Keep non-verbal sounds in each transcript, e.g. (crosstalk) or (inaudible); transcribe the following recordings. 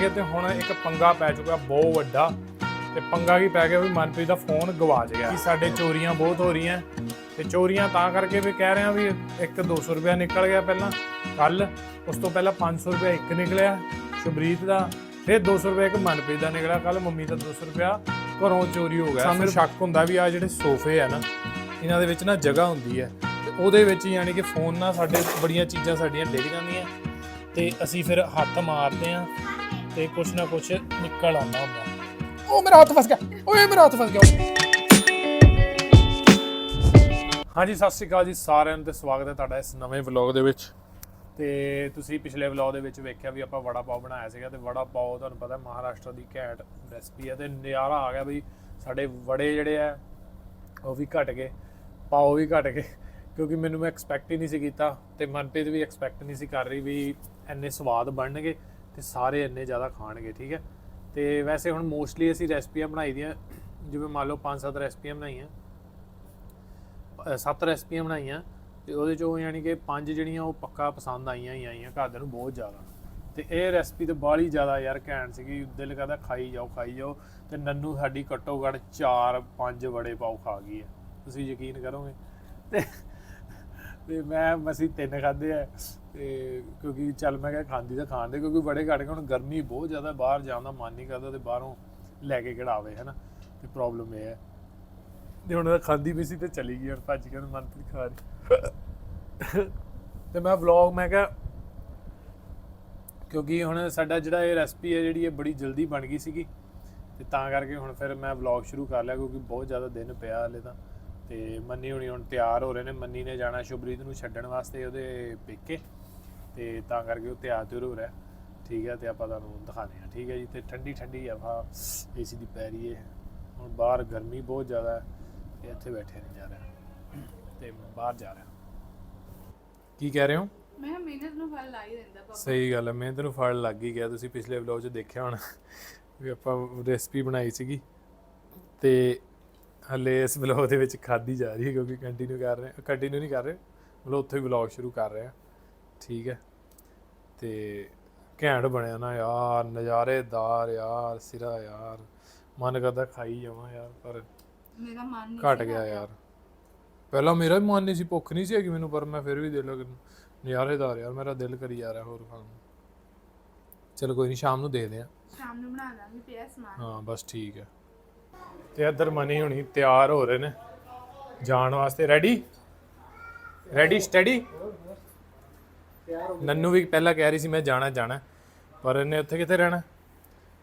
ਇਹ ਤੇ ਹੁਣ ਇੱਕ ਪੰਗਾ ਪੈ ਚੁੱਕਾ ਬਹੁਤ ਵੱਡਾ। ਤੇ ਪੰਗਾ ਕੀ ਪੈ ਗਿਆ ਵੀ ਮਨਪ੍ਰੀਤ ਦਾ ਫੋਨ ਗਵਾਚ ਗਿਆ। ਕਿ ਸਾਡੇ ਚੋਰੀਆਂ ਬਹੁਤ ਹੋ ਰਹੀਆਂ। ਤੇ ਚੋਰੀਆਂ ਤਾਂ ਕਰਕੇ ਵੀ ਕਹਿ ਰਹੇ ਆ ਵੀ ਇੱਕ 200 ਰੁਪਇਆ ਨਿਕਲ ਗਿਆ ਪਹਿਲਾਂ। ਕੱਲ ਉਸ ਤੋਂ ਪਹਿਲਾਂ 500 ਰੁਪਇਆ ਇੱਕ ਨਿਕਲਿਆ ਸ਼ਬਰੀਤ ਦਾ। ਫਿਰ 200 ਰੁਪਇਆ ਇੱਕ ਮਨਪ੍ਰੀਤ ਦਾ ਨਿਕਲਿਆ। ਕੱਲ ਮੰਮੀ ਦਾ 200 ਰੁਪਇਆ ਘਰੋਂ ਚੋਰੀ ਹੋ ਗਿਆ। ਸਾਨੂੰ ਸ਼ੱਕ ਹੁੰਦਾ ਵੀ ਆ ਜਿਹੜੇ ਸੋਫੇ ਆ ਨਾ ਇਹਨਾਂ ਦੇ ਵਿੱਚ ਨਾ ਜਗ੍ਹਾ ਹੁੰਦੀ ਹੈ। ਤੇ ਉਹਦੇ ਵਿੱਚ ਯਾਨੀ ਕਿ ਫੋਨ ਨਾਲ ਸਾਡੇ ਬੜੀਆਂ ਚੀਜ਼ਾਂ ਸਾਡੀਆਂ ਡਿੱਗ ਜਾਂਦੀਆਂ। ਤੇ ਅਸੀਂ ਫਿਰ ਹੱਥ ਮਾਰਦੇ ਆ ਤੇ ਕੁਛ ਨਾ ਕੁਛ ਨਿਕਲ ਆਉਂਦਾ ਹੁੰਦਾ। ਉਹ ਮੇਰਾ ਹੱਥ ਫਸ ਗਿਆ। ਓਏ ਮੇਰਾ ਹੱਥ ਫਸ ਗਿਆ। ਹਾਂਜੀ ਸਤਿ ਸ਼੍ਰੀ ਅਕਾਲ ਜੀ ਸਾਰਿਆਂ ਨੂੰ ਤੇ ਸਵਾਗਤ ਹੈ ਤੁਹਾਡਾ ਇਸ ਨਵੇਂ ਵਲੌਗ ਦੇ ਵਿੱਚ। ਤੇ ਤੁਸੀਂ ਪਿਛਲੇ ਵਲੌਗ ਦੇ ਵਿੱਚ ਵੇਖਿਆ ਵੀ ਆਪਾਂ ਵੜਾ ਪਾਓ ਬਣਾਇਆ ਸੀਗਾ ਤੇ ਵੜਾ ਪਾਓ ਤੁਹਾਨੂੰ ਪਤਾ ਮਹਾਰਾਸ਼ਟਰ ਦੀ ਘੈਂਟ ਰੈਸਪੀ ਹੈ ਤੇ ਨਜ਼ਾਰਾ ਆ ਗਿਆ ਬਈ ਸਾਡੇ ਵੜੇ ਜਿਹੜੇ ਆ ਉਹ ਵੀ ਘਟ ਗਏ ਪਾਓ ਵੀ ਘਟ ਗਏ ਕਿਉਂਕਿ ਮੈਨੂੰ ਮੈਂ ਐਕਸਪੈਕਟ ਹੀ ਨਹੀਂ ਸੀ ਕੀਤਾ ਤੇ ਮਨਪ੍ਰੀਤ ਵੀ ਐਕਸਪੈਕਟ ਨਹੀਂ ਸੀ ਕਰ ਰਹੀ ਵੀ ਇੰਨੇ ਸਵਾਦ ਬਣਨਗੇ। ਤੇ ਸਾਰੇ ਇੰਨੇ ਜ਼ਿਆਦਾ ਖਾਣਗੇ ਠੀਕ ਹੈ? ਤੇ ਵੈਸੇ ਹੁਣ ਮੋਸਟਲੀ ਅਸੀਂ ਰੈਸਪੀਆਂ ਬਣਾਈ ਦੀਆਂ ਜਿਵੇਂ ਮੰਨ ਲਓ 5-7 ਰੈਸਪੀਆਂ ਬਣਾਈਆਂ ਅ, ਸੱਤ ਰੈਸਪੀਆਂ ਬਣਾਈਆਂ ਤੇ ਉਹਦੇ ਚੋਂ ਯਾਨੀ ਕਿ ਪੰਜ ਜਿਹੜੀਆਂ ਉਹ ਪੱਕਾ ਪਸੰਦ ਆਈਆਂ ਹੀ ਆਈਆਂ ਘਰਦਿਆਂ ਨੂੰ ਬਹੁਤ ਜ਼ਿਆਦਾ। ਤੇ ਇਹ ਰੈਸਪੀ ਤੇ ਬਾਹਲੀ ਜ਼ਿਆਦਾ ਯਾਰ ਘੈਂਟ ਸੀਗੀ ਦਿਲ ਕਰਦਾ ਖਾਈ ਜਾਓ ਖਾਈ ਜਾਓ ਤੇ ਨੰਨੂ ਸਾਡੀ ਘੱਟੋ ਘੱਟ 4-5 ਵੜੇ ਪਾਉ ਖਾ ਗਈ ਹੈ। ਤੁਸੀਂ ਯਕੀਨ ਕਰੋਗੇ? ਤੇ ਤੇ ਮੈਂ ਮਸੀ ਤਿੰਨ ਖਾਦੇ ਆ ਤੇ ਕਿਉਂਕਿ ਚੱਲ ਮੈਂ ਕਿਹਾ ਖਾਂਦੀ ਤਾਂ ਖਾਣ ਦੇ, ਕਿਉਂਕਿ ਬੜੇ ਘੱਟ ਗਏ ਹੁਣ ਗਰਮੀ ਬਹੁਤ ਜ਼ਿਆਦਾ, ਬਾਹਰ ਜਾਣ ਦਾ ਮਨ ਨਹੀਂ ਕਰਦਾ ਤੇ ਬਾਹਰੋਂ ਲੈ ਕੇ ਕਿਹੜਾਵੇ ਹਨਾ? ਤੇ ਪ੍ਰੋਬਲਮ ਇਹ ਹੈ ਤੇ ਹੁਣ ਖਾਂਦੀ ਵੀ ਸੀ ਤੇ ਚਲੀ ਗਈ, ਹੁਣ ਭੱਜ ਕੇ ਹੁਣ ਮਨਪ੍ਰੀਤ ਖਾ ਰਹੀ। ਤੇ ਮੈਂ ਵਲੌਗ ਮੈਂ ਕਿਹਾ ਕਿਉਂਕਿ ਹੁਣ ਸਾਡਾ ਜਿਹੜਾ ਇਹ ਰੈਸਪੀ ਹੈ, ਜਿਹੜੀ ਇਹ ਬੜੀ ਜਲਦੀ ਬਣ ਗਈ ਸੀਗੀ, ਤੇ ਤਾਂ ਕਰਕੇ ਹੁਣ ਫਿਰ ਮੈਂ ਵਲੌਗ ਸ਼ੁਰੂ ਕਰ ਲਿਆ, ਕਿਉਂਕਿ ਬਹੁਤ ਜ਼ਿਆਦਾ ਦਿਨ ਪਿਆ ਹਲੇ ਤਾਂ। ਤੇ ਮੰਨੀ ਹੁਣੀ ਹੁਣ ਤਿਆਰ ਹੋ ਰਹੇ ਨੇ। ਮੰਨੀ ਨੇ ਜਾਣਾ ਸ਼ੁਭਰੀਤ ਨੂੰ ਛੱਡਣ ਵਾਸਤੇ ਉਹਦੇ ਪੇਕੇ ਤੇ ਤਾਂ ਕਰਕੇ ਉਹ ਤਿਆਰ ਤਿਉਰ ਹੋ ਰਿਹਾ। ਠੀਕ ਹੈ ਤੇ ਆਪਾਂ ਤੁਹਾਨੂੰ ਦਿਖਾਉਂਦੇ ਹਾਂ। ਠੀਕ ਹੈ ਜੀ ਤੇ ਠੰਡੀ ਠੰਡੀ ਹਵਾ ਏਸੀ ਦੀ ਪੈ ਰਹੀ ਹੈ। ਹੁਣ ਬਾਹਰ ਗਰਮੀ ਬਹੁਤ ਜ਼ਿਆਦਾ ਹੈ ਤੇ ਇੱਥੇ ਬੈਠੇ ਨਹੀਂ ਜਾ ਰਿਹਾ। ਤੇ ਬਾਹਰ ਜਾ ਰਿਹਾ ਕੀ ਕਹਿ ਰਹੇ ਹੋ? ਮੈਂ ਕਿਹਾ ਮਿਹਨਤ ਨੂੰ ਫਲ ਲਾ ਹੀ ਦਿੰਦਾ ਪਾਪਾ। ਸਹੀ ਗੱਲ ਹੈ ਮਿਹਨਤ ਨੂੰ ਫਲ ਲੱਗ ਹੀ ਗਿਆ। ਤੁਸੀਂ ਪਿਛਲੇ ਵਲੌਗ 'ਚ ਦੇਖਿਆ ਹੋਣਾ ਵੀ ਆਪਾਂ ਰੈਸਪੀ ਬਣਾਈ ਸੀਗੀ। ਤੇ ਹਲੇ ਇਸ ਵਲੌਗ ਦੇ ਵਿੱਚ ਖਾਦੀ ਜਾ ਰਹੀ ਹੈ ਕਿਉਂਕਿ ਕੰਟੀਨਿਊ ਕਰ ਰਹੇ ਹਾਂ ਕੰਟੀਨਿਊ ਨਹੀਂ ਕਰ ਰਹੇ। ਮਤਲਬ ਉੱਥੇ ਹੀ ਵਲੌਗ ਸ਼ੁਰੂ ਕਰ ਰਹੇ ਹਾਂ। ਠੀਕ ਹੈ। ਤੇ ਘੈਂਟ ਬਣਿਆ ਨਾ ਯਾਰ ਨਜ਼ਾਰੇਦਾਰ ਯਾਰ ਸਿਰਾ ਯਾਰ। ਮਨ ਕਰਦਾ ਖਾਈ ਜਾਵਾਂ ਯਾਰ ਪਰ ਮੇਰਾ ਮਨ ਨਹੀਂ ਘਟ ਗਿਆ ਯਾਰ। ਪਹਿਲਾਂ ਮੇਰਾ ਵੀ ਮਨ ਨਹੀਂ ਸੀ ਭੁੱਖ ਨਹੀਂ ਸੀ ਹੈਗੀ ਮੈਨੂੰ ਪਰ ਮੈਂ ਫਿਰ ਵੀ ਦੇ ਲਗ ਨਜ਼ਾਰੇਦਾਰ ਯਾਰ ਮੇਰਾ ਦਿਲ ਕਰੀ ਜਾ ਰਿਹਾ ਹੋਰ ਖਾਣ ਨੂੰ। ਚਲੋ ਕੋਈ ਨਹੀਂ ਸ਼ਾਮ ਨੂੰ ਦੇਖਦੇ ਆ ਸ਼ਾਮ ਨੂੰ ਬਣਾ ਦਾਂਗੇ ਪਿਆ ਸਮਾਨ। ਹਾਂ ਬਸ ਠੀਕ ਹੈ। ਤੇ ਇੱਧਰ ਮਨੀ ਹੁਣੀ ਤਿਆਰ ਹੋ ਰਹੇ ਨੇ। ਜਾਣ ਵਾਸਤੇ ਰੈਡੀ ਰੈਡੀ ਸਟੱਡੀ ਨੰਨੂ ਵੀ ਪਹਿਲਾਂ ਕਹਿ ਰਹੀ ਸੀ, ਮੈਂ ਜਾਣਾ ਜਾਣਾ। ਪਰ ਇਹਨੇ ਉੱਥੇ ਕਿੱਥੇ ਰਹਿਣਾ?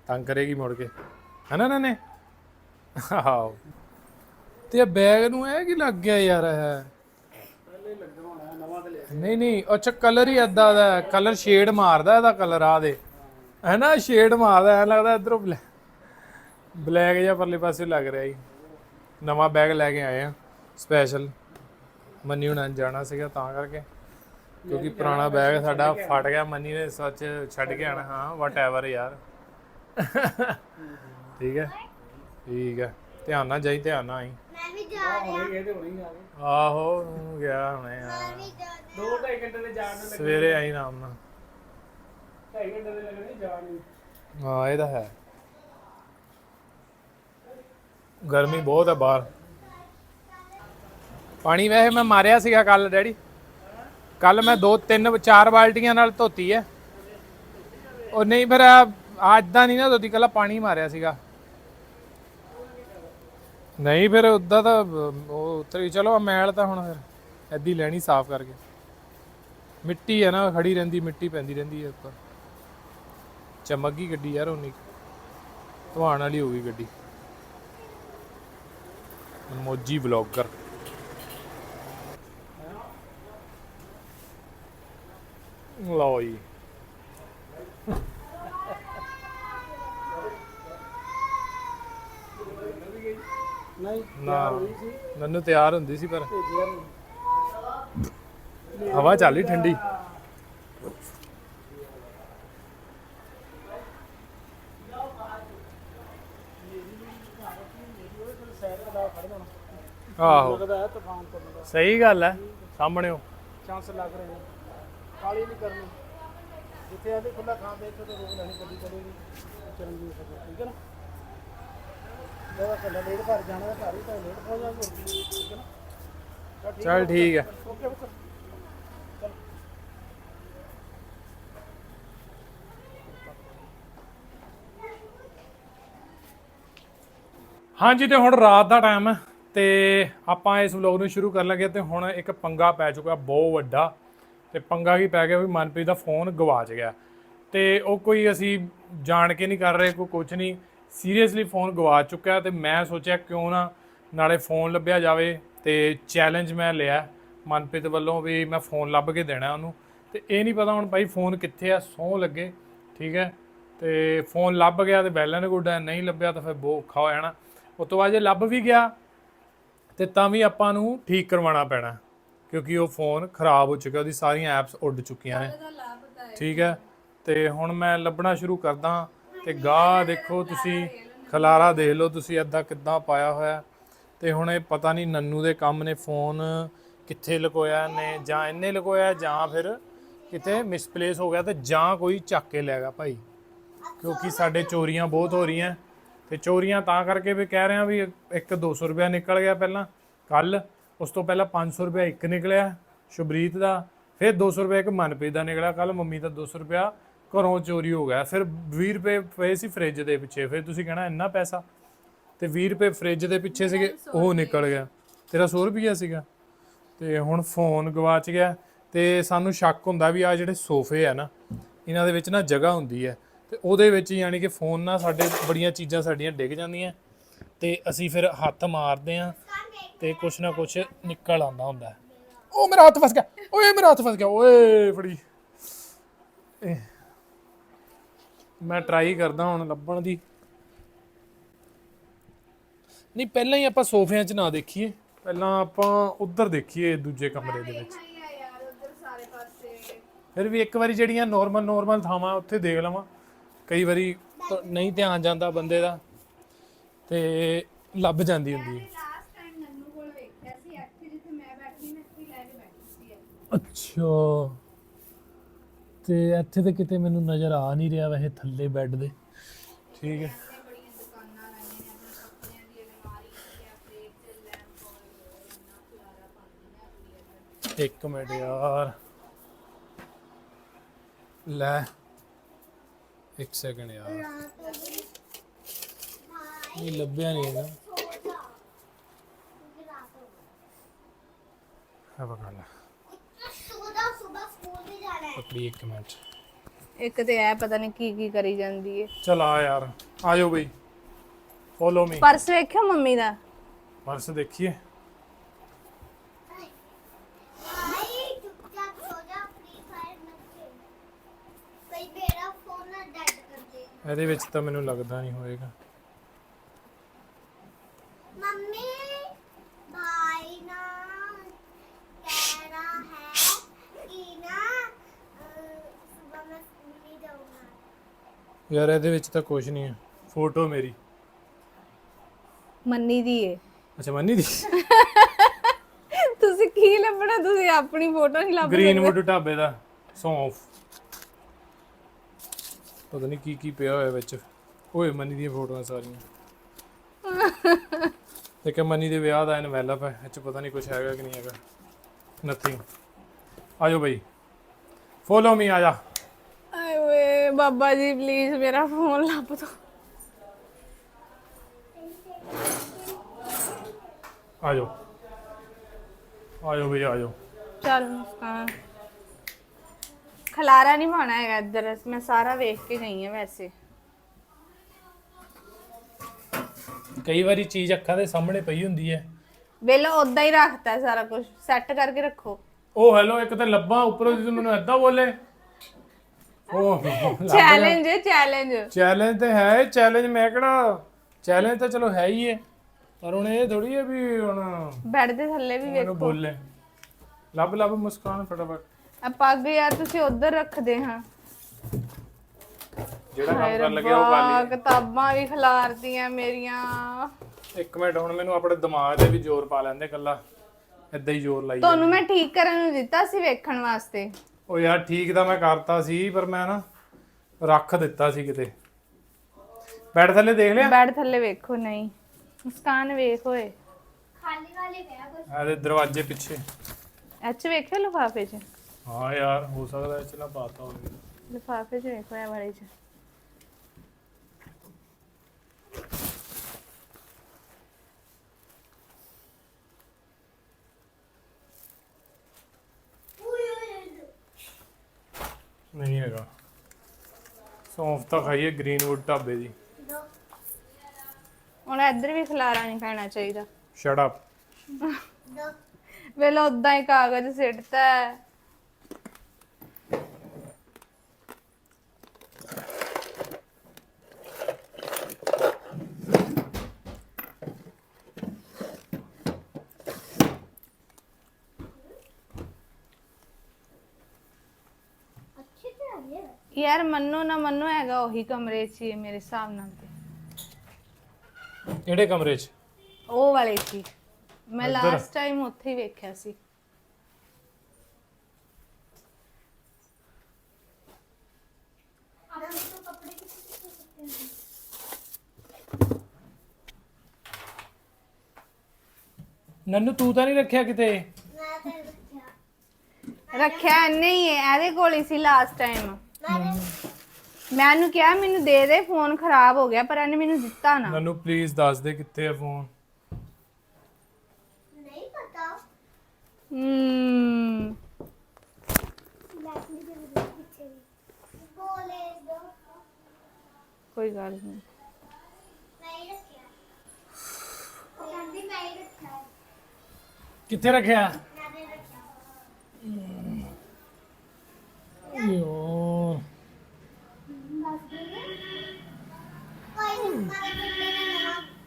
ਤੰਗ ਕਰੇਗੀ ਮੁੜ ਕੇ। ਹੈਨਾ ਨਨੇ? ਆਹੋ। ਤੇ ਇਹ ਬੈਗ ਨੂੰ ਇਹ ਕੀ ਲੱਗ ਗਿਆ ਯਾਰ ਇਹ? ਨਹੀਂ ਨਹੀਂ ਅੱਛਾ ਕਲਰ ਹੀ ਏਦਾਂ ਦਾ ਕਲਰ ਸ਼ੇਡ ਮਾਰਦਾ ਇਹਦਾ ਕਲਰ ਆ ਦੇ। ਹੈ ਨਾ ਸ਼ੇਡ ਮਾਰਦਾ, ਐ ਲੱਗਦਾ ਇਧਰੋਂ ਬਲੈਕ ਜਿਹਾ ਪਰਲੇ ਪਾਸੇ ਲੱਗ ਰਿਹਾ ਜੀ। ਨਵਾਂ ਬੈਗ ਲੈ ਕੇ ਆਏ ਆ ਸਪੈਸ਼ਲ ਮੰਨੀ ਹੁਣਾਂ ਨੇ ਜਾਣਾ ਸੀਗਾ ਤਾਂ ਕਰਕੇ। ਕਿਉਂਕਿ ਪੁਰਾਣਾ ਬੈਗ ਸਾਡਾ ਫਟ ਗਿਆ ਮੰਨੀ ਨੇ ਸੱਚ ਛੱਡ ਕੇ ਆਣਾ ਹਾਂ ਵਾਟ ਐਵਰ ਯਾਰ। ਠੀਕ ਹੈ? ਠੀਕ ਹੈ। ਧਿਆਨ ਨਾਲ ਜਾਈ ਧਿਆਨ ਨਾਲ ਆਈ। ਮੈਂ ਵੀ ਜਾ ਰਿਹਾ। ਆਹੋ ਗਿਆ ਹੁਣੇ ਆ ਵੀ ਜਾ ਦੋ ਢਾਈ ਘੰਟੇ ਦੇ ਜਾਣ ਨੂੰ ਸਵੇਰੇ ਆਈ ਨਾਮ ਨਾਲ। ਢਾਈ ਘੰਟੇ ਦੇ ਲੱਗਣੇ ਜਾਣ ਨੂੰ। ਹਾਂ ਇਹ ਤਾਂ ਹੈ। ਗਰਮੀ ਬਹੁਤ ਆ ਬਾਹਰ। ਪਾਣੀ ਵੈਸੇ ਮੈਂ ਮਾਰਿਆ ਸੀਗਾ ਕੱਲ ਡੈਡੀ। ਕੱਲ ਮੈਂ ਦੋ, ਤਿੰਨ, ਚਾਰ ਬਾਲਟੀਆਂ ਨਾਲ ਧੋਤੀ ਹੈ ਉਹ ਨਹੀਂ, ਫਿਰ ਅੱਜ ਦਾ ਨਹੀਂ ਨਾ ਧੋਤੀ ਕੱਲਾ ਪਾਣੀ ਮਾਰਿਆ ਸੀਗਾ। ਨਹੀਂ, ਫਿਰ ਉਦਾਂ ਤਾਂ, ਉਹ ਉਤਰੀ, ਚਲੋ ਆਹ ਮੈਲ ਤਾਂ ਹੁਣ ਫਿਰ ਐਦੀ ਲੈਣੀ ਸਾਫ਼ ਕਰਕੇ। ਮਿੱਟੀ ਹੈ ਨਾ, ਖੜੀ ਰਹਿੰਦੀ, ਮਿੱਟੀ ਪੈਂਦੀ ਰਹਿੰਦੀ ਹੈ ਉੱਪਰ। ਚਮਕ ਗਈ ਗੱਡੀ ਯਾਰ ਉਨੀ ਧਵਾਣ ਵਾਲੀ ਹੋ ਗਈ ਗੱਡੀ। ਮੋਜੀ ਵਲੌਗਰ। ਲਓ ਜੀ। ਨਹੀਂ ਨਾ ਮੈਨੂੰ ਤਿਆਰ ਹੁੰਦੀ ਸੀ ਪਰ ਹਵਾ ਚੱਲ ਰਹੀ ਠੰਡੀ ਸੈਰ ਦਾ ਖੜ ਜਾਣਾ ਆਹੋ। ਲੱਗਦਾ ਹੈ ਤੂਫਾਨ ਦਾ ਸਹੀ ਗੱਲ ਹੈ ਸਾਹਮਣੇ ਹੋ ਚਾਂਸ ਲੱਗ ਰਹੇ ਨੇ ਕਾਲੀ ਨਹੀਂ ਕਰਨੀ। ਜਿੱਥੇ ਆਦੇ ਖੁੱਲਾ ਖਾਂ ਦੇ ਇੱਥੇ ਤੋਂ ਰੋਕ ਲੈਣੀ ਗੱਡੀ ਚਲੇਗੀ ਚਰਨਜੀਤ ਸਿੰਘ ਠੀਕ ਹੈ ਨਾ? ਜਦੋਂ ਕੱਲਾ ਲੇਟ ਘਰ ਜਾਣਾ ਤਾਂ ਘਰ ਹੀ ਤਾਂ ਲੇਟ ਪਹੁੰਚ ਜਾਵਾਂਗੇ ਹੋਰ ਕੀ, ਠੀਕ ਹੈ ਨਾ? ਚੱਲ ਠੀਕ ਹੈ ਓਕੇ ਓਕੇ। ਹਾਂਜੀ ਤੇ ਹੁਣ ਰਾਤ ਦਾ ਟਾਈਮ ਹੈ। ਤੇ ਆਪਾਂ ਇਸ ਵਲੌਗ ਨੂੰ ਸ਼ੁਰੂ ਕਰਨ ਲੱਗੇ ਤੇ ਹੁਣ ਇੱਕ ਪੰਗਾ ਪੈ ਚੁੱਕਾ, ਬਹੁਤ ਵੱਡਾ। ਤੇ ਪੰਗਾ ਕੀ ਪੈ ਗਿਆ ਵੀ ਮਨਪ੍ਰੀਤ ਦਾ ਫੋਨ ਗਵਾਚ ਗਿਆ। ਤੇ ਉਹ ਕੋਈ ਅਸੀਂ ਜਾਣ ਕੇ ਨਹੀਂ ਕਰ ਰਹੇ, ਕੋਈ ਕੁਝ ਨਹੀਂ। ਸੀਰੀਅਸਲੀ ਫੋਨ ਗਵਾਚ ਚੁੱਕਾ ਹੈ ਤੇ ਮੈਂ ਸੋਚਿਆ ਕਿਉਂ ਨਾ ਨਾਲੇ ਫੋਨ ਲੱਭਿਆ ਜਾਵੇ ਤੇ ਚੈਲੰਜ ਮੈਂ ਲਿਆ ਮਨਪ੍ਰੀਤ ਵੱਲੋਂ ਵੀ ਮੈਂ ਫੋਨ ਲੱਭ ਕੇ ਦੇਣਾ ਉਹਨੂੰ। ਤੇ ਇਹ ਨਹੀਂ ਪਤਾ ਹੁਣ ਭਾਈ ਫੋਨ ਕਿੱਥੇ ਆ, ਸੌ ਲੱਗੇ, ਠੀਕ ਹੈ। ਤੇ ਫੋਨ ਲੱਭ ਗਿਆ ਤੇ ਬੈਲਨ ਗੁੱਡ ਹੈ, ਨਹੀਂ ਲੱਭਿਆ ਤਾਂ ਫਿਰ ਬਹੁਤ ਔਖਾ ਹੋ ਜਾਣਾ। ਉਸ ਤੋਂ ਬਾਅਦ ਜੇ ਲੱਭ ਵੀ ਗਿਆ ਤੇ ਤਾਂ ਵੀ ਆਪਾਂ ਨੂੰ ਠੀਕ ਕਰਵਾਉਣਾ ਪੈਣਾ ਕਿਉਂਕਿ ਉਹ ਫੋਨ ਖਰਾਬ ਹੋ ਚੁੱਕਾ ਉਹਦੀ ਸਾਰੀਆਂ ਐਪਸ ਉੱਡ ਚੁੱਕੀਆਂ ਨੇ। ਠੀਕ ਹੈ। ਤੇ ਹੁਣ ਮੈਂ ਲੱਭਣਾ ਸ਼ੁਰੂ ਕਰਦਾ ਤੇ ਗਾਹ ਦੇਖੋ ਤੁਸੀਂ ਖਲਾਰਾ ਦੇਖ ਲਓ ਤੁਸੀਂ ਐਦਾਂ ਕਿੱਦਾਂ ਪਾਇਆ ਹੋਇਆ। ਤੇ ਹੁਣ ਇਹ ਪਤਾ ਨਹੀਂ ਨੰਨੂ ਦੇ ਕੰਮ ਨੇ ਫੋਨ ਕਿੱਥੇ ਲੁਕੋਇਆ ਨੇ ਜਾਂ ਇਹਨੇ ਲੁਕੋਇਆ ਜਾਂ ਫਿਰ ਕਿਤੇ ਮਿਸਪਲੇਸ ਹੋ ਗਿਆ ਤੇ ਜਾਂ ਕੋਈ ਚੱਕ ਕੇ ਲੈ ਗਿਆ ਭਾਈ। ਕਿਉਂਕਿ ਸਾਡੇ ਚੋਰੀਆਂ ਬਹੁਤ ਹੋ ਰਹੀਆਂ। ਤੇ ਚੋਰੀਆਂ ਤਾਂ ਕਰਕੇ ਵੀ ਕਹਿ ਰਹੇ ਆ ਵੀ ਇੱਕ 200 ਰੁਪਇਆ ਨਿਕਲ ਗਿਆ ਪਹਿਲਾਂ ਕੱਲ ਉਸ ਤੋਂ ਪਹਿਲਾਂ 500 ਰੁਪਇਆ ਇੱਕ ਨਿਕਲਿਆ ਸ਼ੁਭਰੀਤ ਦਾ ਫਿਰ 200 ਰੁਪਇਆ ਇੱਕ ਮਨਪ੍ਰੀਤ ਦਾ ਨਿਕਲਿਆ ਕੱਲ ਮੰਮੀ ਦਾ 200 ਰੁਪਇਆ ਘਰੋਂ ਚੋਰੀ ਹੋ ਗਿਆ। ਫਿਰ 20 ਰੁਪਏ ਪਏ ਸੀ ਫ੍ਰਿਜ ਦੇ ਪਿੱਛੇ ਫਿਰ ਤੁਸੀਂ ਕਹਿਣਾ ਇੰਨਾ ਪੈਸਾ? ਤੇ 20 ਰੁਪਏ ਫ੍ਰਿਜ ਦੇ ਪਿੱਛੇ ਸੀਗੇ ਉਹ ਨਿਕਲ ਗਿਆ। ਤੇਰਾ 100 ਰੁਪਇਆ ਸੀਗਾ। ਤੇ ਹੁਣ ਫੋਨ ਗਵਾਚ ਗਿਆ। ਤੇ ਸਾਨੂੰ ਸ਼ੱਕ ਹੁੰਦਾ ਵੀ ਆ ਜਿਹੜੇ ਸੋਫੇ ਆ ਨਾ ਇਹਨਾਂ ਦੇ ਵਿੱਚ ਨਾ ਜਗ੍ਹਾ ਹੁੰਦੀ ਹੈ। ਤੇ ਉਹਦੇ ਵਿੱਚ ਯਾਨੀ ਕਿ ਫੋਨ ਨਾਲ ਸਾਡੇ ਬੜੀਆਂ ਚੀਜ਼ਾਂ ਸਾਡੀਆਂ ਡਿੱਗ ਜਾਂਦੀਆਂ। ਤੇ ਅਸੀਂ ਫਿਰ ਹੱਥ ਮਾਰਦੇ ਆ ਤੇ ਕੁਛ ਨਾ ਕੁਛ ਨਿਕਲ ਆਉਂਦਾ ਹੁੰਦਾ। ਉਹ ਮੇਰਾ ਹੱਥ ਫਸ ਗਿਆ। ਓਏ ਮੇਰਾ ਹੱਥ ਫਸ ਗਿਆ। ਓਏ ਫੜੀ। ਮੈਂ ਟਰਾਈ ਕਰਦਾ ਹੁਣ ਲੱਭਣ ਦੀ। ਨਹੀਂ ਪਹਿਲਾਂ ਹੀ ਆਪਾਂ ਸੋਫਿਆਂ 'ਚ ਨਾ ਦੇਖੀਏ। ਪਹਿਲਾਂ ਆਪਾਂ ਉੱਧਰ ਦੇਖੀਏ ਦੂਜੇ ਕਮਰੇ ਦੇ ਵਿੱਚ। ਫਿਰ ਵੀ ਇੱਕ ਵਾਰੀ ਜਿਹੜੀਆਂ ਨਾਰਮਲ ਨਾਰਮਲ ਥਾਵਾਂ ਉੱਥੇ ਦੇਖ ਲਵਾਂ। ਕਈ ਵਾਰੀ ਤਾਂ ਨਹੀਂ ਧਿਆਨ ਜਾਂਦਾ ਬੰਦੇ ਦਾ ਤੇ ਲੱਭ ਜਾਂਦੀ ਹੁੰਦੀ ਹੈ। ਲਾਸਟ ਟਾਈਮ ਨੰਨੂ ਕੋਲ ਵੇਖਿਆ ਸੀ ਇੱਥੇ ਜਿੱਥੇ ਮੈਂ ਬੈਠੀ ਮੈਂ ਇੱਥੇ ਹੀ ਲੈ ਕੇ ਬੈਠੀ ਸੀ ਇਹ। ਅੱਛਾ। ਤੇ ਇੱਥੇ ਤੇ ਕਿਤੇ ਮੈਨੂੰ ਨਜ਼ਰ ਆ ਨਹੀਂ ਰਿਹਾ ਵੈਸੇ ਥੱਲੇ ਬੈੱਡ ਦੇ। ਠੀਕ ਹੈ। ਇਹਨੇ ਬੜੀਆਂ ਦੁਕਾਨਾਂ ਲਾਈਆਂ ਨੇ ਆਪਣੇ ਕੱਪੜਿਆਂ ਦੀ ਅਲਮਾਰੀ ਜਾਂ ਫ੍ਰਿਜ ਤੇ ਲੈਂਪ ਔਰ ਇੰਨਾ ਖਲਾਰਾ ਪਾਉਂਦੀਆਂ ਕੁੜੀਆਂ ਇੱਕ ਮਿੰਟ ਯਾਰ। ਲੈ। ਇੱਕ ਸੈਕਿੰਡ ਯਾਰ। ਇਹ ਲੱਭਿਆ ਨਹੀਂ ਹੈਗਾ ਆ ਬਗਾ ਲੈ। ਪਕੜੀ ਇੱਕ ਮਿੰਟ। ਇੱਕ ਤੇ ਐ ਪਤਾ ਨਹੀਂ ਕੀ ਕੀ ਕਰੀ ਜਾਂਦੀ ਏ। ਚਲ ਆ ਯਾਰ। ਆਜੋ ਬਈ। ਫੋਲੋ ਮੀ ਪਰਸ ਵੇਖਿਓ ਮੰਮੀ ਦਾ। ਪਰਸ ਦੇਖੀਏ। ਇਹਦੇ ਵਿੱਚ ਤਾਂ ਮੈਨੂੰ ਲੱਗਦਾ ਨਹੀਂ ਹੋਏਗਾ। ਯਾਰ ਇਹਦੇ ਵਿੱਚ ਤਾਂ ਕੁਝ ਨਹੀਂ ਹੈ। ਫੋਟੋ ਮੇਰੀ। ਮੰਨੀ ਦੀ ਏ। ਅੱਛਾ ਮੰਨੀ ਦੀ? ਤੁਸੀਂ ਕੀ ਲੱਭਣਾ? ਤੁਸੀਂ ਆਪਣੀ ਫੋਟੋ ਨਹੀਂ ਲੱਭ ਗ੍ਰੀਨਵੁੱਡ ਢਾਬੇ ਦਾ। ਸੌਂਫ। ਪਤਾ ਨਹੀਂ ਕੀ ਕੀ ਪਿਆ ਹੋਇਆ ਵਿੱਚ। ਓਏ ਮਨੀ ਦੀਆਂ ਫੋਟੋਆਂ ਸਾਰੀਆਂ। (laughs) ਇੱਕ ਮਨੀ ਦੇ ਵਿਆਹ ਦਾ ਐਨਵੈਲਪ ਹੈ ਚ ਪਤਾ ਨਹੀਂ ਕੁਝ ਹੈਗਾ ਕਿ ਨਹੀਂ ਹੈਗਾ। ਨਥਿੰਗ ਆਜੋ ਬਈ। ਫੋਲੋ ਮੀ ਆਜਾ। ਆਏ ਓਏ ਬਾਬਾ ਜੀ ਪਲੀਜ਼ ਮੇਰਾ ਫੋਨ ਲੱਭ ਦੋ। ਆਜੋ। ਆਜੋ ਬਈ ਆਜੋ। ਚੱਲ ਮੁਸਕਾਨ ਖਲਾਰਾ ਨਹੀਂ ਪਾਣਾ ਹੈਗਾ ਇੱਧਰ ਮੈਂ ਸਾਰਾ ਵੇਖ ਕੇ ਗਈ ਹਾਂ ਵੈਸੇ। ਕਈ ਵਾਰੀ ਚੀਜ਼ ਅੱਖਾਂ ਦੇ ਸਾਹਮਣੇ ਪਈ ਹੁੰਦੀ ਹੈ। ਵੇਲੋ ਉਦਾਂ ਹੀ ਰੱਖਤਾ ਹੈ ਸਾਰਾ ਕੁਝ ਸੈੱਟ ਕਰਕੇ ਰੱਖੋ। ਉਹ ਹੈਲੋ ਇੱਕ ਤੇ ਲੱਭਾਂ ਉੱਪਰੋਂ ਤੂੰ ਮੈਨੂੰ ਏਦਾਂ ਬੋਲੇ। ਉਹ ਚੈਲੰਜ ਹੈ ਚੈਲੰਜ ਚੈਲੰਜ ਤੇ ਹੈ ਚੈਲੰਜ ਮੈਂ ਕਿਹੜਾ ਚੈਲੰਜ ਤਾਂ ਚਲੋ ਹੈ ਹੀ ਹੈ। ਪਰ ਹੁਣ ਇਹ ਥੋੜੀ ਹੈ ਵੀ ਹੁਣ ਬੈੱਡ ਦੇ ਥੱਲੇ ਵੀ ਵੇਖ। ਮੈਨੂੰ ਬੋਲੇ। ਲੱਭ ਲੱਭ ਮੁਸਕਾਨ ਫਟਾਫਟ। ਆ ਪੱਗ ਯਾਰ ਤੁਸੀਂ ਉਧਰ ਰੱਖਦੇ ਹਾਂ। ਜਿਹੜਾ ਕੰਮ ਹਾਏ ਕਰਨ ਲੱਗਿਆ ਉਹ ਕਰ ਰੱਬਾ, ਕਿਤਾਬਾਂ ਵੀ ਖਿਲਾਰਦੀਆਂ ਮੇਰੀਆਂ। ਲਈ ਇੱਕ ਮਿੰਟ ਹੁਣ ਮੈਨੂੰ ਆਪਣੇ ਦਿਮਾਗ ਤੇ ਵੀ ਜ਼ੋਰ ਪਾ ਲੈਂਦੇ ਕੱਲਾ ਏਦਾਂ ਹੀ ਜ਼ੋਰ ਲਾਈ ਤੁਹਾਨੂੰ ਮੈਂ ਠੀਕ ਕਰਨ ਨੂੰ ਦਿੱਤਾ ਸੀ ਵੇਖਣ ਵਾਸਤੇ। ਉਹ ਯਾਰ ਠੀਕ ਤਾਂ ਮੈਂ ਕਰਤਾ ਸੀ ਪਰ ਮੈਂ ਨਾ ਰੱਖ ਦਿੱਤਾ ਸੀ ਕਿਤੇ। ਬੈਡ ਥੱਲੇ ਦੇਖ ਲਿਆ? ਬੈਡ ਥੱਲੇ ਵੇਖੋ ਨਹੀਂ। ਮੁਸਕਾਨ ਵੇਖ ਹੋਏ ਖਾਲੀ ਵਾਲੇ ਪਿਆ ਕੁਛ। ਇਹਦੇ ਦਰਵਾਜ਼ੇ ਪਿੱਛੇ। ਐਚ ਵੇਖਿਓ ਲਿਫਾਫੇ 'ਚ। ਹਾਂ ਯਾਰ ਹੋ ਸਕਦਾ ਇਹ ਚ ਨਾ ਪਾਤਾ ਹੋਵੇ। ਲਿਫਾਫੇ 'ਚ ਵੇਖੋ ਇਹ ਵਾਲੇ 'ਚ। ਨਹੀਂ ਹੈਗਾ। ਸੌਂਫ ਤਾਂ ਖਾਈਏ ਗ੍ਰੀਨਵੁੱਡ ਢਾਬੇ ਦੀ। ਹੁਣ ਇੱਧਰ ਵੀ ਖਲਾਰਾ ਨਹੀਂ ਪੈਣਾ ਚਾਹੀਦਾ। ਸ਼ਟ ਅਪ ਵੇਲੇ ਉਦਾਂ ਹੀ ਕਾਗਜ਼ ਸਿੱਟਦਾ। ਹੈ। ਅੱਛੇ ਤੇ ਆ ਗਿਆ ਯਾਰ ਮੰਨੋ ਨਾ ਮੰਨੋ ਹੈਗਾ ਉਹੀ ਕਮਰੇ 'ਚ ਹੀ ਮੇਰੇ ਹਿਸਾਬ ਨਾਲ ਤੇ। ਕਿਹੜੇ ਕਮਰੇ 'ਚ? ਉਹ ਵਾਲੇ 'ਚ ਮੈਂ ਲਾਸਟ ਟਾਈਮ ਉੱਥੇ ਹੀ ਵੇਖਿਆ ਸੀ। ਨੰਨੂ ਤੂੰ ਤਾਂ ਨਹੀਂ ਰੱਖਿਆ ਕਿਤੇ? ਰੱਖਿਆ। ਨਹੀਂ ਹੈ ਇਹਦੇ ਕੋਲ ਹੀ ਸੀ ਲਾਸਟ ਟਾਈਮ ਮੈਂ ਕਿਹਾ ਮੈਨੂੰ ਦੇ ਦੇ ਫੋਨ ਖਰਾਬ ਹੋ ਗਿਆ ਪਰ ਇਹਨੇ ਮੈਨੂੰ ਦਿੱਤਾ ਨਾ। ਮੈਨੂੰ ਪਲੀਜ਼ ਦੱਸ ਦੇ ਕਿੱਥੇ ਹੈ ਫੋਨ ਨਹੀਂ ਪਤਾ। ਹਮ ਕੋਈ ਗੱਲ ਨਹੀਂ ਮੈਂ ਰੱਖਿਆ। ਉਹ ਕਹਿੰਦੀ ਮੈਂ ਰੱਖਿਆ। ਕਿੱਥੇ ਰੱਖਿਆ?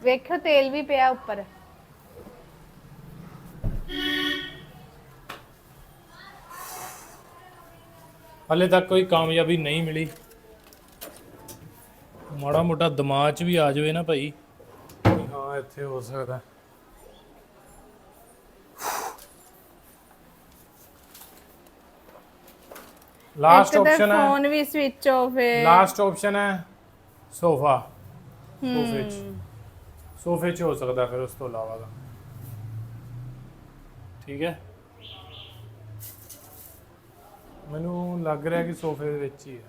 ਵੇਖੋ ਤੇਲ ਵੀ ਪਿਆ ਉੱਪਰ। ਹਲੇ ਤੱਕ ਕੋਈ ਕਾਮਯਾਬੀ ਨਹੀਂ ਮਿਲੀ। ਮਾੜਾ ਮੋਟਾ ਦਿਮਾਗ 'ਚ ਵੀ ਆ ਜਾਵੇ ਨਾ ਭਾਈ। ਹਾਂ ਇੱਥੇ ਹੋ ਸਕਦਾ। ਲਾਸਟ ਇੱਕ ਤਾਂ ਆਪਸ਼ਨ ਹੈ। ਫੋਨ ਵੀ ਸਵਿਚ ਆਫ ਹੈ। ਲਾਸਟ ਆਪਸ਼ਨ ਹੈ ਸੋਫਾ ਸੋਫੇ 'ਚ ਸੋਫੇ 'ਚ ਹੋ ਸਕਦਾ ਫਿਰ ਉਸ ਤੋਂ ਇਲਾਵਾ ਦਾ ਠੀਕ ਹੈ। ਮੈਨੂੰ ਲੱਗ ਰਿਹਾ ਕਿ ਸੋਫੇ ਦੇ ਵਿੱਚ ਹੀ ਹੈ।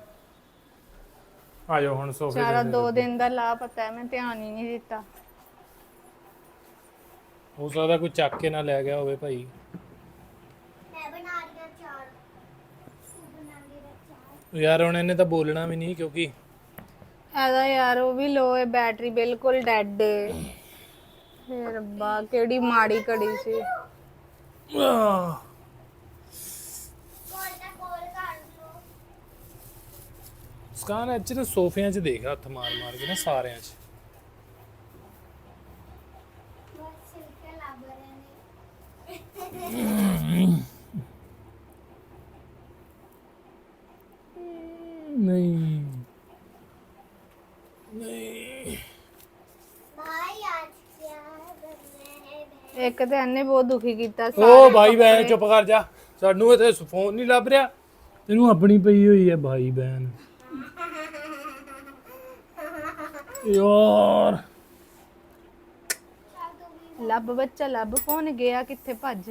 ਆ ਜਾਓ ਹੁਣ ਸੋਫੇ ਦੇ ਅੰਦਰ। ਦੋ ਦਿਨ ਦਾ ਲਾ ਪਤਾ ਹੈ ਮੈਂ ਧਿਆਨ ਹੀ ਨਹੀਂ ਦਿੱਤਾ। ਹੋ ਸਕਦਾ ਕੋਈ ਚੱਕ ਕੇ ਨਾ ਲੈ ਗਿਆ ਹੋਵੇ ਭਾਈ। ਯਾਰ ਹੁਣ ਇਹਨੇ ਤਾਂ ਬੋਲਣਾ ਵੀ ਨਹੀਂ ਕਿਉਂਕਿ ਐਦਾ ਯਾਰ ਉਹ ਵੀ ਲੋ ਹੈ ਬੈਟਰੀ ਬਿਲਕੁਲ ਡੈਡ ਹੈ ਰੱਬਾ ਕਿਹੜੀ ਮਾੜੀ ਘੜੀ ਸੀ। ਸਕਾਨ ਐਚ ਨੇ ਸੋਫਿਆਂ 'ਚ ਦੇਖ ਹੱਥ ਮਾਰ ਮਾਰ ਕੇ ਨਾ ਸਾਰਿਆਂ 'ਚ। ਨਹੀਂ। ਇੱਕ ਤੇ ਇਹਨੇ ਬਹੁਤ ਦੁਖੀ ਕੀਤਾ ਓ ਭਾਈ ਬਹਿਣ ਚੁੱਪ ਕਰ ਜਾ। ਸਾਨੂੰ ਇੱਥੇ ਫੋਨ ਨਹੀਂ ਲੱਭ ਰਿਹਾ। ਤੈਨੂੰ ਆਪਣੀ ਪਈ ਹੋਈ ਹੈ ਭਾਈ ਬਹਿਣ ਯਾਰ। ਲੱਭ ਬੱਚਾ ਲੱਭ। ਫੋਨ ਗਿਆ? ਕਿੱਥੇ ਭੱਜ?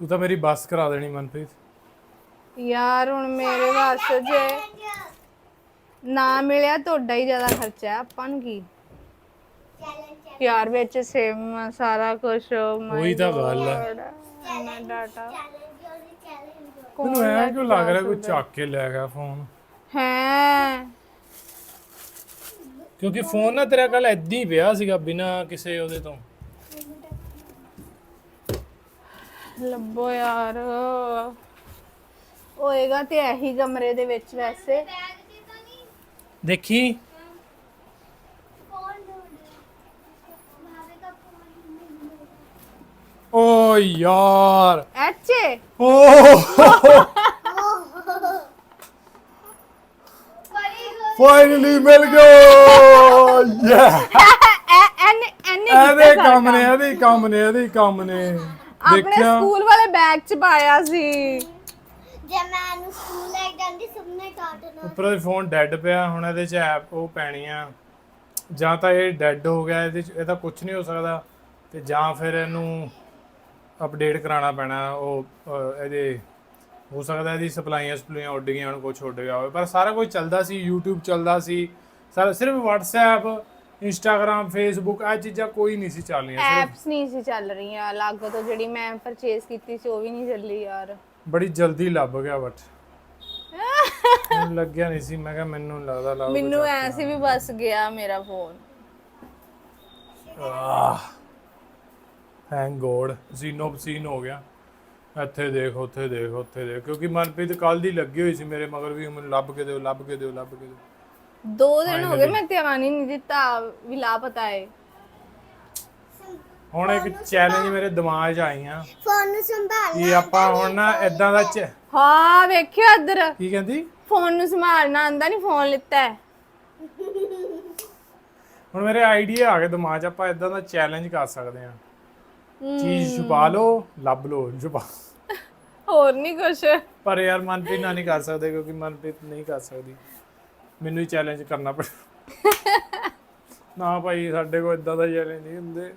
ਤੂੰ ਤਾਂ ਮੇਰੀ ਬੱਸ ਕਰਾ ਦੇਣੀ ਮਨਪ੍ਰੀਤ। ਯਾਰ ਹੁਣ ਮੇਰੇ ਵਾਸਤੇ ਜੇ ਨਾ ਮਿਲਿਆ ਤੁਹਾਡਾ ਹੀ ਜ਼ਿਆਦਾ ਖਰਚਾ ਹੈ ਆਪਾਂ ਨੂੰ ਕੀ? ਯਾਰ ਵਿੱਚ ਸਿਮ ਸਾਰਾ ਕੁਝ ਉਹੀ ਤਾਂ ਗੱਲ ਹੈ। ਨਾ ਡਾਟਾ ਮੈਨੂੰ ਐ ਕਿਉਂ ਲੱਗ ਰਿਹਾ ਕੋਈ ਚੱਕ ਕੇ ਲੈ ਗਿਆ ਫੋਨ ਹੈ? ਕਿਉਂਕਿ ਫੋਨ ਨਾ ਤੇਰਾ ਕੱਲ ਐਦੀ ਪਿਆ ਸੀਗਾ ਬਿਨਾ ਕਿਸੇ ਉਹਦੇ ਤੋਂ। ਲੱਭੋ ਯਾਰ। ਹੋਏਗਾ ਤੇ ਇਹੀ ਕਮਰੇ ਦੇ ਵਿੱਚ ਵੈਸੇ। ਦੇਖੀ? ਓ ਯਾਰ। ਐਚੇ ਓ। ਫਾਈਨਲੀ ਮਿਲ ਗਿਆ। ਯਾ ਐਨ ਐਨ ਐਨ ਇਹਦੇ ਕੰਮ ਨੇ ਇਹਦੇ ਕੰਮ ਨੇ ਇਹਦੇ ਕੰਮ ਨੇ। ਆਪਣੇ ਦੇਖਿਆ। ਸਕੂਲ ਵਾਲੇ ਬੈਗ 'ਚ ਪਾਇਆ ਸੀ। ਜੇ ਮੈਂ ਇਹਨੂੰ ਸਕੂਲ ਲੈ ਕੇ ਜਾਂਦੀ ਸਭ ਨੇ ਕਾਟਣਾ ਉੱਪਰ ਦੇ ਫੋਨ ਡੈੱਡ ਪਿਆ ਹੁਣ ਇਹਦੇ ਚ ਐਪ ਉਹ ਪੈਣੀ ਆ ਜਾਂ ਤਾਂ ਇਹ ਡੈੱਡ ਹੋ ਗਿਆ ਇਹਦੇ ਚ ਇਹਦਾ ਕੁਝ ਨਹੀਂ ਹੋ ਸਕਦਾ। ਤੇ ਜਾਂ ਫਿਰ ਇਹਨੂੰ ਅਪਡੇਟ ਕਰਾਉਣਾ ਪੈਣਾ ਉਹ ਅਹ, ਇਹਦੇ ਹੋ ਸਕਦਾ ਇਹਦੀ ਸਪਲਾਈਆਂ ਸਪਲਾਈਆਂ ਉੱਡ ਗਈਆਂ ਹੁਣ ਕੁਝ ਉੱਡ ਗਿਆ ਹੋਵੇ। ਪਰ ਸਾਰਾ ਕੁਝ ਚੱਲਦਾ ਸੀ YouTube ਚੱਲਦਾ ਸੀ। ਸਾਰਾ ਸਿਰਫ WhatsApp Instagram Facebook ਇਹ ਚੀਜ਼ਾਂ ਕੋਈ ਨਹੀਂ ਸੀ ਚੱਲਣੀਆਂ ਸਿਰਫ ਐਪਸ ਨਹੀਂ ਸੀ ਚੱਲ ਰਹੀਆਂ ਅਲੱਗ ਤੋਂ ਜਿਹੜੀ ਮੈਂ ਪਰਚੇਸ ਕੀਤੀ ਸੀ ਉਹ ਵੀ ਨਹੀਂ ਚੱਲੀ ਯਾਰ। ਬੜੀ ਜਲਦੀ ਲੱਭ ਗਿਆ ਬਟ (laughs) ਮੈਨੂੰ ਲੱਗਿਆ ਨਹੀਂ ਸੀ ਮੈਂ ਕਿਹਾ ਮੈਨੂੰ ਲੱਗਦਾ ਲੱਭ ਮੈਨੂੰ ਐ ਸੀ ਵੀ ਬਸ ਗਿਆ ਮੇਰਾ ਫੋਨ ਥੈਂਕ ਗੋਡ ਜ਼ੀਨੋ ਪਸੀਨ ਹੋ ਗਿਆ। ਇੱਥੇ ਦੇਖ ਉੱਥੇ ਦੇਖ ਉੱਥੇ ਦੇਖ ਕਿਉਂਕਿ ਮਨਪ੍ਰੀਤ ਕੱਲ ਦੀ ਲੱਗੀ ਹੋਈ ਸੀ ਮੇਰੇ ਮਗਰ ਵੀ ਮੈਨੂੰ ਲੱਭ ਕੇ ਦਿਓ ਲੱਭ ਕੇ ਦਿਓ ਲੱਭ ਕੇ ਦਿਓ। ਦੋ ਦਿਨ ਹੋ ਗਏ ਮੈਂ ਧਿਆਨ ਹੀ ਨਹੀਂ ਦਿੱਤਾ ਵੀ ਲਾਪਤਾ ਹੈ ਹੁਣ ਇੱਕ ਚੈਲੰਜ ਮੇਰੇ ਦਿਮਾਗ 'ਚ ਆਈਆਂ ਫੋਨ ਨੂੰ ਸੰਭਾਲਣਾ ਕਿ ਆਪਾਂ ਹੁਣ ਨਾ ਇਦਾਂ ਦਾ ਚ- ਹਾਂ ਵੇਖਿਓ ਇੱਧਰ। ਕੀ ਕਹਿੰਦੀ? ਫੋਨ ਨੂੰ ਸੰਭਾਲਣਾ ਆਂਦਾ ਨਹੀਂ ਫੋਨ ਲਿੱਤਾ ਹੈ। ਹੁਣ ਮੇਰੇ ਆਈਡੀਆ ਆ ਗਏ ਦਿਮਾਗ 'ਚ ਆਪਾਂ ਇਦਾਂ ਦਾ ਚੈਲੰਜ ਕਰ ਸਕਦੇ ਹਾਂ। ਚੀਜ਼ ਛੁਪਾ ਲਓ ਲੱਭ ਲਓ ਛੁਪਾ। ਹੋਰ ਨਹੀਂ ਕੁਛ। ਪਰ ਯਾਰ ਮਨਪ੍ਰੀਤ ਨਾਲ ਨਹੀਂ ਕਰ ਸਕਦੇ ਕਿਉਂਕਿ ਮਨਪ੍ਰੀਤ ਨਹੀਂ ਕਰ ਸਕਦੀ। ਮੈਨੂੰ ਹੀ ਚੈਲੰਜ ਕਰਨਾ ਪੜਾ (laughs) ਨਾ ਭਾਈ ਸਾਡੇ ਕੋਲ ਇਦਾਂ ਦਾ ਚੈਲੰਜ ਨਹੀਂ ਹੁੰਦੇ।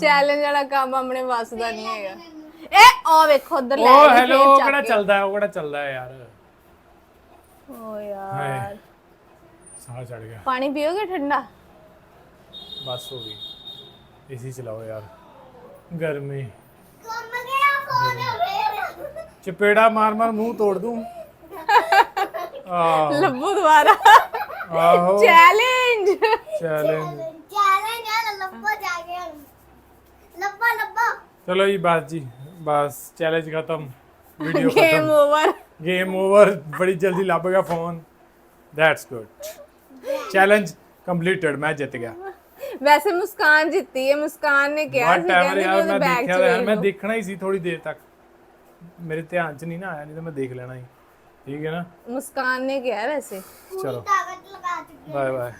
ਚੈਲੰਜ ਵਾਲਾ ਕੰਮ ਆਪਣੇ ਵੱਸ ਦਾ ਨਹੀਂ ਹੈਗਾ। ਏ ਆ ਵੇਖੋ ਉਧਰ ਲੈ ਉਹ ਹੈਲੋ ਚੱਕ ਕਿਹੜਾ। ਚੱਲਦਾ ਹੈ ਉਹ ਕਿਹੜਾ ਚੱਲਦਾ ਹੈ ਯਾਰ? ਓ ਯਾਰ। ਸਾਹ ਚੜ ਗਿਆ। ਪਾਣੀ ਪੀਓਗੇ ਠੰਡਾ? ਬਸ ਹੋ ਗਈ। ਏਸੀ ਚਲਾਓ ਯਾਰ। ਗਰਮੀ। ਗਿਆ ਫੋਨ ਚਪੇੜਾ ਮਾਰ ਮਾਰ ਮੂੰਹ ਤੋੜ ਦੂੰ। ਆਹ। ਲੱਭੋ ਦੁਬਾਰਾ। ਆਹੋ। ਚੈਲੰਜ ਚੈਲੰਜ ਚੈਲੰਜ ਆ ਲੱਭੋ ਜਾ ਕੇ। ਲੱਭੋ ਲੱਭੋ। ਚਲੋ ਜੀ ਬਸ ਜੀ ਬਸ ਚੈਲੰਜ ਖਤਮ। ਵੀਡੀਓ ਗੇਮ ਖਤਮ। ਓਵਰ ਗੇਮ ਓਵਰ ਬੜੀ ਜਲਦੀ ਲੱਭ ਗਿਆ phone that's good challenge completed ਮੈਂ ਜਿੱਤ ਗਿਆ। ਵੈਸੇ ਮੁਸਕਾਨ ਜਿੱਤੀ ਹੈ। ਮੁਸਕਾਨ ਨੇ ਕਿਹਾ ਸੀ ਵਾਟ ਐਵਰ ਕਹਿੰਦੀ ਯਾਰ ਉਹਦੇ ਮੈਂ ਬੈਗ ਦੇਖਿਆ ਚ ਤਾਂ ਯਾਰ ਵੇਖ ਮੈਂ ਲਓ। ਦੇਖਣਾ ਹੀ ਸੀ ਥੋੜੀ ਦੇਰ ਤੱਕ। ਮੇਰੇ ਧਿਆਨ 'ਚ ਨਹੀਂ ਨਾ ਆਇਆ ਨਹੀਂ ਤਾਂ ਮੈਂ ਦੇਖ ਲੈਣਾ ਸੀ ਠੀਕ ਹੈ ਨਾ? ਮੁਸਕਾਨ ਨੇ ਕਿਹਾ ਵੈਸੇ। ਚਲੋ। ਤਾਕਤ ਲਗਾ ਚੁੱਕੀ ਬਾਏ ਬਾਏ।